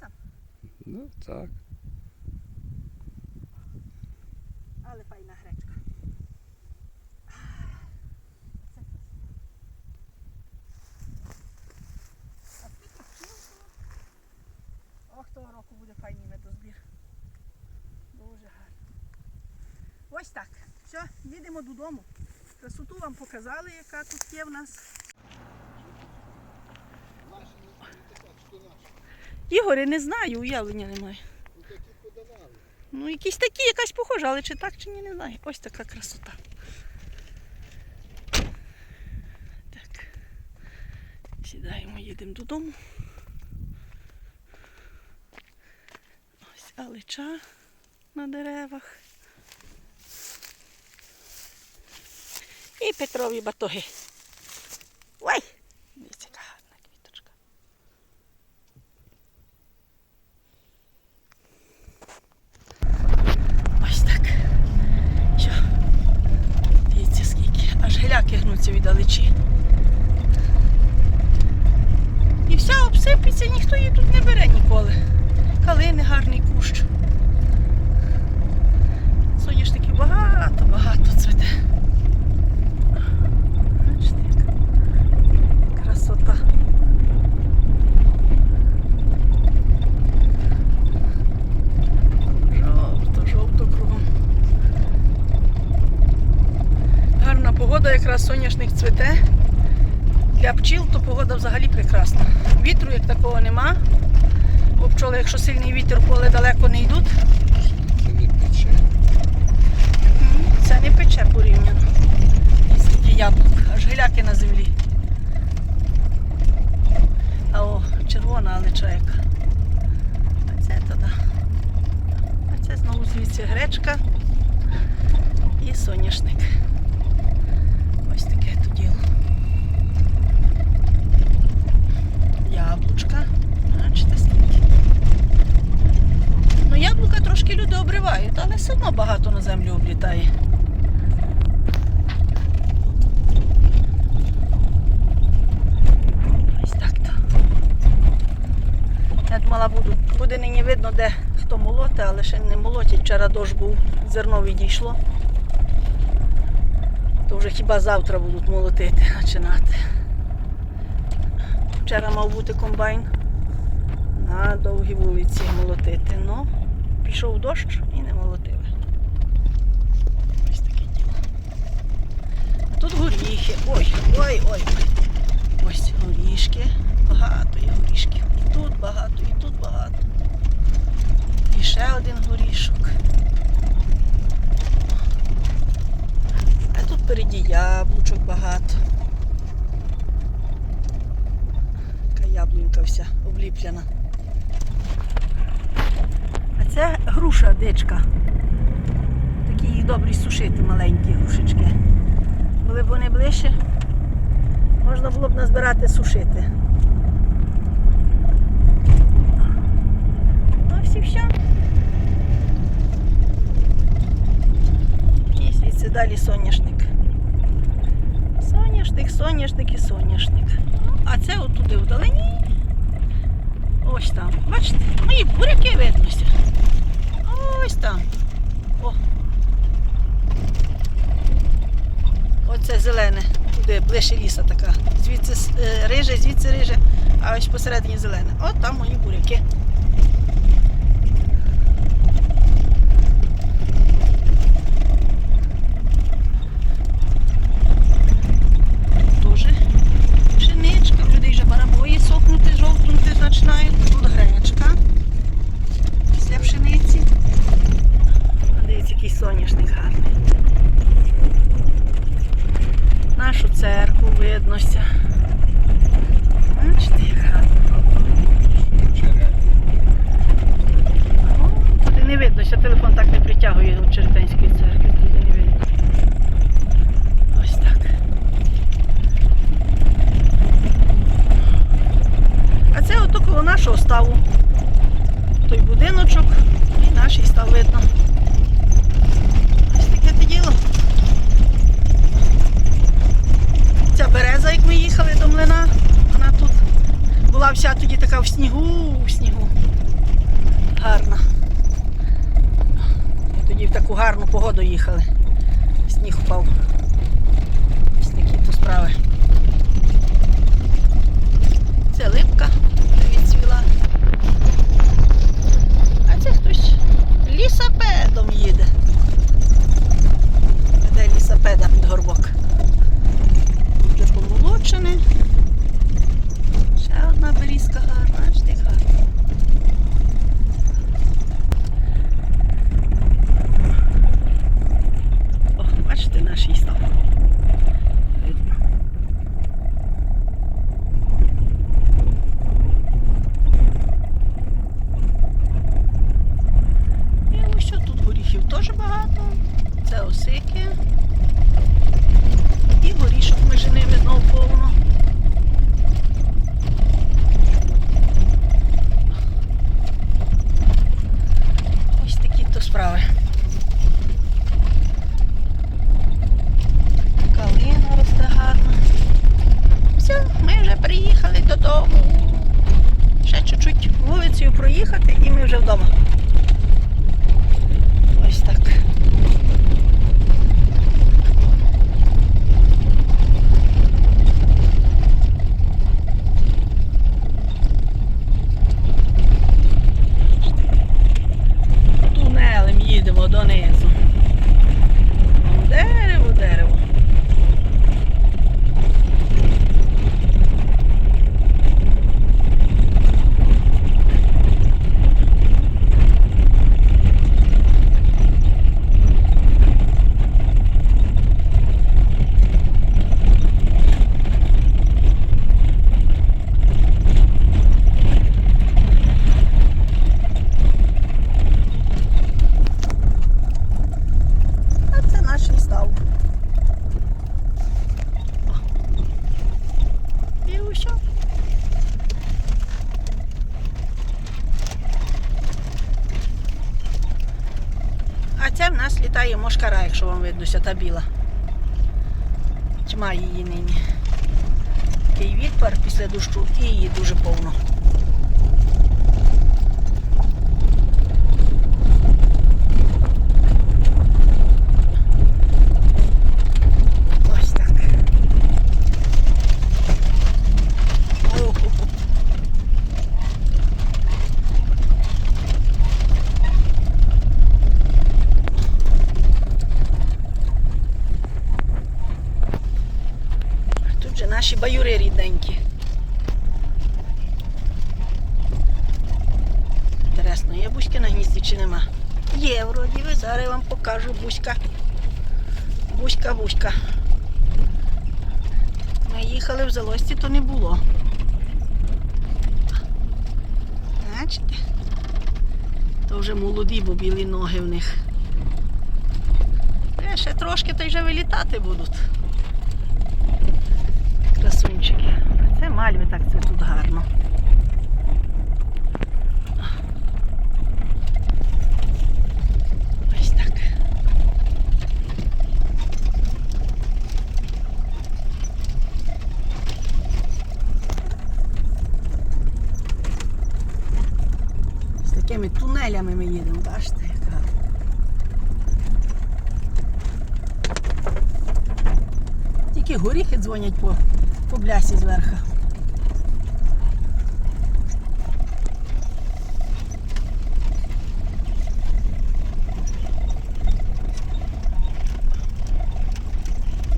Бачиш? Ну так. Але файна гречка. А скільки пчіл? Ох, того року буде файний медозбір. Дуже гарно. Ось так. Все, їдемо додому. Красоту вам показали, яка тут є в нас. Наші не така, що наші. Ігоре, не знаю, уявлення немає. Ну, якісь такі, якась похожа, але чи так, чи ні, не знаю. Ось така красота. Так. Сідаємо, їдемо додому. Ось алича на деревах. І Петрові батоги. Ой! Дивіться, яка гарна квіточка. Ось так. Що? Дивіться скільки. Аж геляки гнуться від далечі. І вся обсипеться, ніхто її тут не бере ніколи. Калини гарний кущ. Соняшників багато, багато цвете. Бачите, яка красота. Погода, якраз соняшник цвіте. Для пчіл то погода взагалі прекрасна. Вітру як такого нема. Бо пчоли, якщо сильний вітер, поле далеко не йдуть. Це не пече. Це не пече порівняно. І скільки яблук, аж гиляки на землі. А о, червона алича яка. А це то да. А це знову звідси гречка і соняшник. Ось таке то діло. Яблучка. Бачите скільки. Ну, яблука трошки люди обривають, але все одно багато на землю облітає. Ось так то. Я думала, буду, буде нині видно, де хто молоте, але ще не молотять. Вчора дощ був, зерно відійшло. То вже хіба завтра будуть молотити, починати. Вчора мав бути комбайн на довгій вулиці молотити. Ну, пішов дощ і не молотили. Ось таке діло. А тут горіхи. Ой, ой, ой. Ось горішки. Багато є горішків. І тут багато, і тут багато. І ще один горішок. Тут впереді яблучок багато. Така яблунька вся обліплена. А це груша дичка. Такі їх добрі сушити, маленькі грушечки. Були б вони ближче, можна було б назбирати сушити. Ось і все. І звідси далі соняшник. Соняшник, соняшник і соняшник. А це отуди вдалині. Ось там. Бачите, мої буряки виднося. Ось там. О. Оце зелене, туди ближче ліса така. Звідси е, риже, звідси риже, а ось посередині зелене. От там мої буряки. Тоже пшеничка, в людей вже барабої сохнути, жовтнути починають. Тут гречка після пшениці. А Дивіться, який соняшник гарний. Нашу церкву виднося. Бачите, як гарно. Чере. О, Туди не видно, що телефон так не притягує до Черетенської церкви, туди не видно. Ось так. А це ото коло нашого ставу. Той будиночок і наш став видно. Ось таке те діло. Ця береза, як ми їхали до млина, вона тут була вся тоді така в снігу, в снігу. гарна. Ми тоді в таку гарну погоду їхали. Сніг впав. Ось такі то справи. Це липка відцвіла. А це хтось лісопедом їде. Веде лісопеда під горбок. Вже помолочене. Ще одна берізка гарна, аж ти гарна. О, бачите, наш і став. Видно. І ось що тут горіхів теж багато. Це осики. І горішок між ними знов повно. Ось такі то справи. Калина росте гарно. Все, ми вже приїхали додому. Ще чуть-чуть вулицею проїхати і ми вже вдома. Ось так. Тунелем їдемо донизу. Дерево, дерево. А це наш став. І усе. А це в нас літає мошкара, якщо вам виднося, та біла. Тьма її нині. Такий відпар після дощу і її дуже повно. Ось так. Охо. Тут же наші баюри рідненькі. Інтересно, є бузьки на гнізді чи нема? Є, вроді ви, зараз я вам покажу бузька. Бузька, бузька. Ми їхали в залості, то не було. Бачите? То вже молоді, бо білі ноги в них. Е, ще трошки то й вже вилітати будуть. Красунчики. Це мальви так це тут гарно. Ось так. З такими тунелями ми їдемо, бачите, як. Тільки горіхи дзвонять по, по блясі зверху.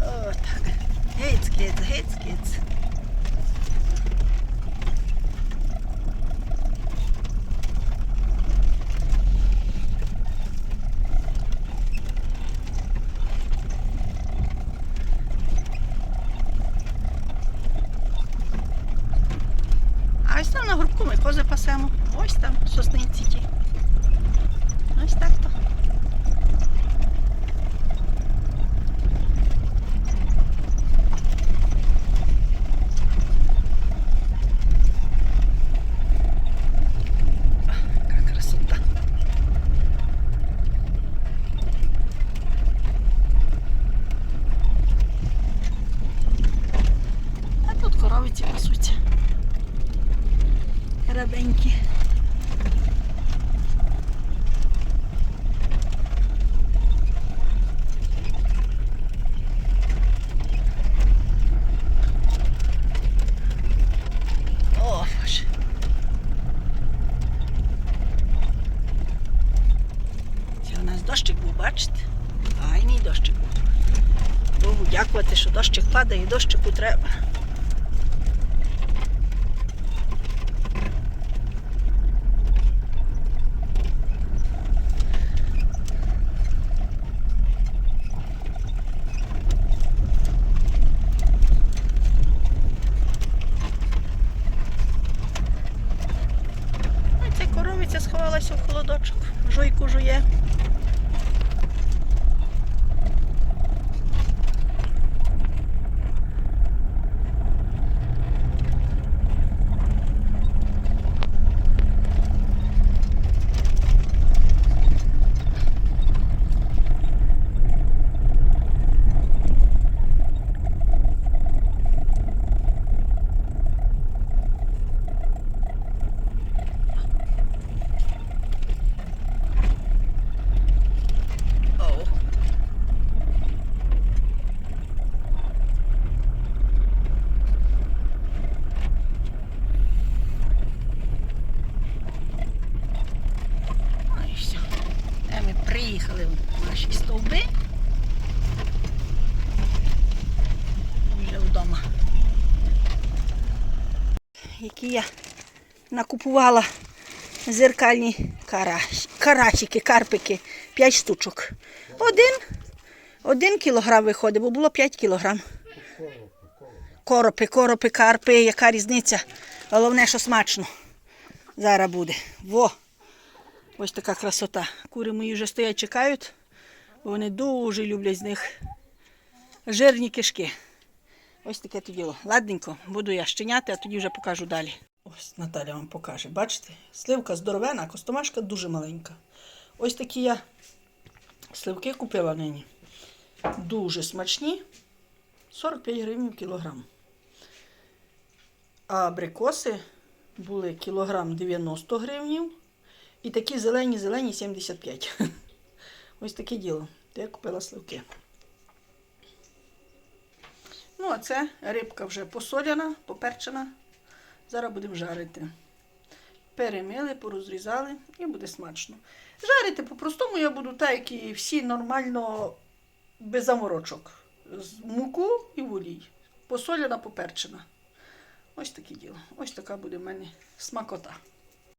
О, так. Гейц, гейц, гейц, гейц. А ось там на горбку ми кози пасемо. Ось там сосниці ті. Ось так то. Яка красота. А тут коровиці пасуться. Раденькі. Бачите, що дощик падає, і дощику треба. Ну, і ця коровиця сховалася в холодочок. Жуйку жує. Оу. Ну і все. Е, Ми приїхали в наші стовби. Вже вдома. Які я накупувала зеркальні карась, карасики, карпики, 5 штучок. Один, один кілограм виходить, бо було 5 кілограм. Коропи, коропи, карпи, яка різниця. Головне, що смачно. Зараз буде. Во! Ось така красота. Кури мої вже стоять, чекають. бо Вони дуже люблять з них жирні кишки. Ось таке то діло. Ладненько, буду я щеняти, а тоді вже покажу далі. Ось Наталя вам покаже. Бачите? Сливка здоровена, а костомашка дуже маленька. Ось такі я сливки купила нині. Дуже смачні. 45 гривень кілограм. А абрикоси були кілограм 90 гривнів. І такі зелені-зелені 75. Ось таке діло. Я купила сливки. Ну, а це рибка вже посоляна, поперчена. Зараз будемо жарити. Перемили, порозрізали і буде смачно. Жарити по-простому я буду так, як і всі нормально без заморочок. З муку і в олій. Посоляна, поперчена. Ось таке діло. Ось така буде в мене смакота.